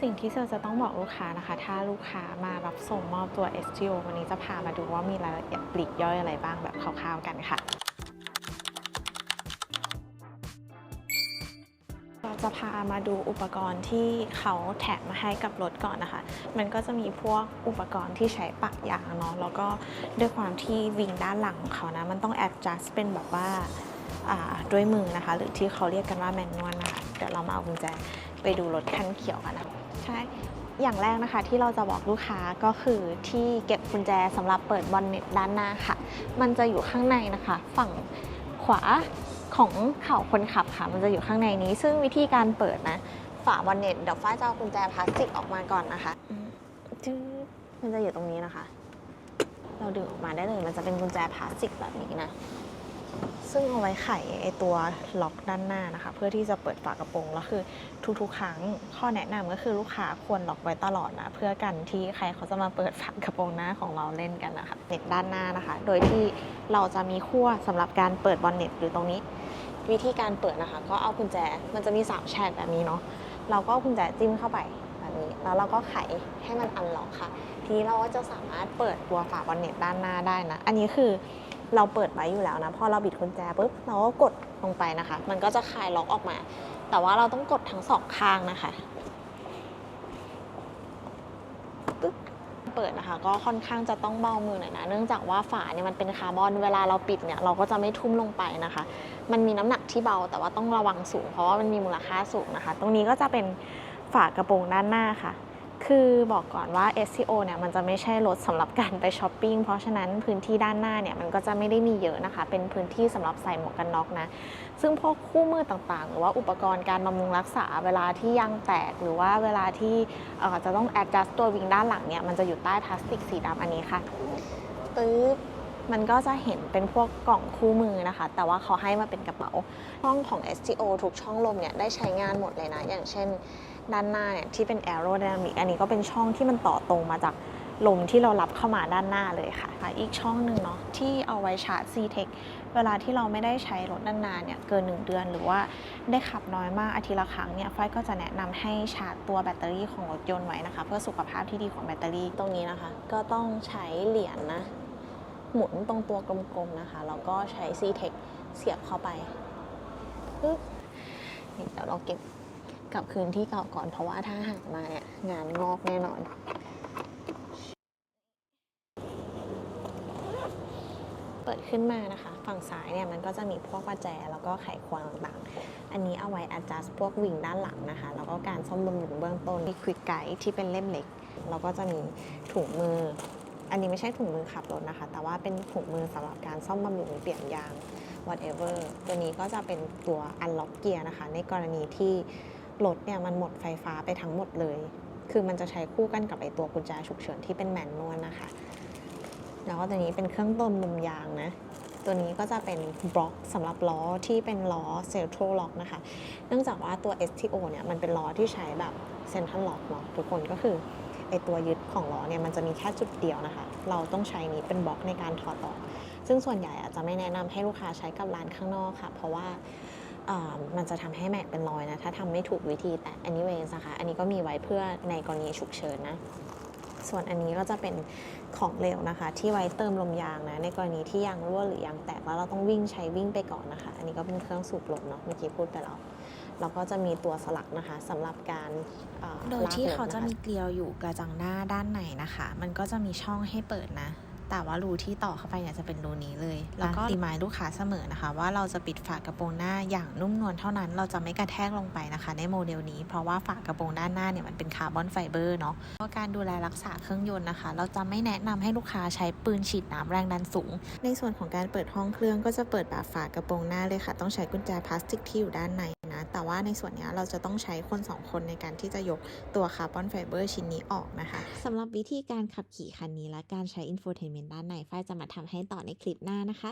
สิ่งที่เซลจะต้องบอกลูกค้านะคะ ถ้าลูกค้ามารับส่งมอบตัว STO วันนี้จะพามาดูว่ามีรายละเอียดปลีกย่อยอะไรบ้างแบบคร่าวๆกันค่ะเราจะพามาดูอุปกรณ์ที่เขาแถมมาให้กับรถก่อนนะคะ มันก็จะมีพวกอุปกรณ์ที่ใช้ปักยางเนาะ แล้วก็ด้วยความที่วิงด้านหลังของเขานะ มันต้อง adjust เป็นแบบว่าด้วยมือนะคะ หรือที่เขาเรียกกันว่าแมนนวลนะคะ เดี๋ยวเรามาเอากุญแจไปดูรถคันเขียวกันนะ ใช่ อย่างแรกนะคะที่เราจะบอกลูกค้าก็คือที่เก็บกุญแจสำหรับเปิดบอนเน็ตด้านหน้าค่ะ มันจะอยู่ข้างในนะคะ ฝั่งขวาของเข่าคนขับค่ะ มันจะอยู่ข้างในนี้ ซึ่งวิธีการเปิดนะ ฝาบอนเน็ตเดี๋ยวฝ้ายจะเอากุญแจพลาสติกออกมาก่อนนะคะอืมจืดมันจะอยู่ตรงนี้นะคะ เราดึงออกมาได้เลย มันจะเป็นกุญแจพลาสติกแบบนี้นะ ซึ่งเอาไว้ไขไอตัวล็อกด้านหน้านะคะ เพื่อที่จะเปิดฝากระโปรงแล้วคือทุกๆ ครั้งข้อแนะนำก็คือลูกค้าควรล็อกไว้ตลอดนะ เพื่อกันที่ใครเขาจะมาเปิดฝากระโปรงหน้าของเราเล่นกันนะคะเน็ตด้านหน้านะคะ โดยที่เราจะมีขั้วสำหรับการเปิดบอนเน็ตหรือตรงนี้ วิธีการเปิดนะคะ ก็เอากุญแจมันจะมีสามแฉกแบบนี้เนาะเราก็เอากุญแจจิ้มเข้าไปแบบนี้แล้วเราก็ไขให้มันอันล็อกค่ะ ทีนี้เราก็จะสามารถเปิดตัวฝาบอนเน็ตด้านหน้าได้นะ อันนี้คือ เราเปิดไว้อยู่แล้วนะพอเราบิดกุญแจปุ๊บเราก็กดลงไปนะคะ มันก็จะคลายล็อกออกมา แต่ว่าเราต้องกดทั้งสองข้างนะคะปึ๊บเปิดนะคะ ก็ค่อนข้างจะต้องเบามือหน่อยนะ เนื่องจากว่าฝาเนี่ยมันเป็นคาร์บอนเวลาเราปิดเนี่ยเราก็จะไม่ทุ่มลงไปนะคะ มันมีน้ำหนักที่เบาแต่ว่าต้องระวังสูง เพราะว่ามันมีมูลค่าสูงนะคะ ตรงนี้ก็จะเป็นฝากระโปรงด้านหน้าค่ะ คือบอกก่อนว่า SCO เนี่ยมันจะไม่ใช่รถสำหรับการไปช้อปปิ้งเพราะฉะนั้นพื้นที่ด้านหน้าเนี่ยมันก็จะไม่ได้มีเยอะนะคะ เป็นพื้นที่สำหรับใส่หมวกกันน็อกนะ ซึ่งพวกคู่มือต่างๆ หรือว่าอุปกรณ์การบำรุงรักษาเวลาที่ยางแตก หรือว่าเวลาที่จะต้อง adjust ตัววิงด้านหลังเนี่ยมันจะอยู่ใต้พลาสติกสีดำอันนี้ค่ะปึ๊บมันก็จะเห็นเป็นพวกกล่องคู่มือนะคะ แต่ว่าเขาให้มาเป็นกระเป๋าช่องของ STO ทุกช่องลมเนี่ยได้ใช้งานหมดเลยนะ อย่างเช่น ด้านหน้าเนี่ยที่เป็น aerodynamic อันนี้ก็เป็นช่องที่มันต่อตรงมาจากลมที่เรารับเข้ามาด้านหน้าเลยค่ะ อีกช่องหนึ่งเนาะที่เอาไว้ชาร์จ C-Tech เวลาที่เราไม่ได้ใช้รถนานๆเนี่ยเกิน 1 เดือนหรือว่าได้ขับน้อยมากอาทิตย์ละครั้งเนี่ยฝ้ายก็จะแนะนำให้ชาร์จตัวแบตเตอรี่ของรถยนต์ไว้นะคะ เพื่อสุขภาพที่ดีของแบตเตอรี่ตรงนี้นะคะ ก็ต้องใช้เหรียญนะหมุนตรงตัวกลมๆนะคะแล้วก็ใช้ C-Tech เสียบเข้าไปปึ๊บเดี๋ยวเราเก็บ กลับคืนที่เก่าก่อนเพราะว่าถ้าหากมาเนี่ยงานงอกแน่นอนเปิดขึ้นมานะคะ ฝั่งซ้ายเนี่ยมันก็จะมีพวกประแจ แล้วก็ไขควงต่างๆ อันนี้เอาไว้ adjust พวกวิงด้านหลังนะคะ แล้วก็การซ่อมบำรุงเบื้องต้นมี quick guide ที่เป็นเล่มเล็ก แล้วก็จะมีถุงมือ อันนี้ไม่ใช่ถุงมือขับรถนะคะ แต่ว่าเป็นถุงมือสำหรับการซ่อมบำรุงเปลี่ยนยาง whatever ตัวนี้ก็จะเป็นตัว unlock gear นะคะ ในกรณีที่ รถเนี่ยมันหมดไฟฟ้าไปทั้งหมดเลย คือมันจะใช้คู่กันกับไอตัวกุญแจฉุกเฉินที่เป็นแมนนวลนะคะ แล้วก็ตัวนี้เป็นเครื่องเติมลมยางนะ ตัวนี้ก็จะเป็นบล็อกสำหรับล้อที่เป็นล้อเซลโทรล็อกนะคะ เนื่องจากว่าตัว STO เนี่ยมันเป็นล้อที่ใช้แบบเซนทรัลล็อกเนาะทุกคนก็คือไอตัวยึดของล้อเนี่ยมันจะมีแค่จุดเดียวนะคะ เราต้องใช้นี้เป็นบล็อกในการถอดออก ซึ่งส่วนใหญ่อาจจะไม่แนะนำให้ลูกค้าใช้กับร้านข้างนอกค่ะ เพราะว่า มันจะทำให้แม็กเป็นรอยนะ ถ้าทำไม่ถูกวิธีแต่ anyways นะคะ อันนี้ก็มีไว้เพื่อในกรณีฉุกเฉินนะ ส่วนอันนี้ก็จะเป็นของเหลวนะคะ ที่ไว้เติมลมยางนะ ในกรณีที่ยางรั่วหรือยางแตกแล้วเราต้องวิ่งใช้วิ่งไปก่อนนะคะ อันนี้ก็เป็นเครื่องสูบลมเนาะเมื่อกี้พูดไปแล้วแล้วก็จะมีตัวสลักนะคะสำหรับการโดยที่เขาจะมีเกลียวอยู่กระจังหน้าด้านในนะคะ มันก็จะมีช่องให้เปิดนะ แต่ว่ารูที่ต่อเข้าไปเนี่ยจะเป็นรูนี้เลย แล้วก็ตีหมายลูกค้าเสมอนะคะ ว่าเราจะปิดฝากระโปรงหน้าอย่างนุ่มนวลเท่านั้น เราจะไม่กระแทกลงไปนะคะ ในโมเดลนี้เพราะว่าฝากระโปรงด้านหน้าเนี่ยมันเป็นคาร์บอนไฟเบอร์เนาะเพราะการดูแลรักษาเครื่องยนต์นะคะ เราจะไม่แนะนำให้ลูกค้าใช้ปืนฉีดน้ำแรงดันสูง ในส่วนของการเปิดห้องเครื่องก็จะเปิดแบบฝากระโปรงหน้าเลยค่ะ ต้องใช้กุญแจพลาสติกที่อยู่ด้านในนะ แต่ว่าในส่วนนี้เราจะต้องใช้คนสองคนในการที่จะยกตัวคาร์บอนไฟเบอร์ชิ้นนี้ออกนะคะสำหรับวิธีการขับขี่คันนี้และการใช้อินโฟเทนเมนต์ด้านในฝ้ายจะมาทำให้ต่อในคลิปหน้านะคะ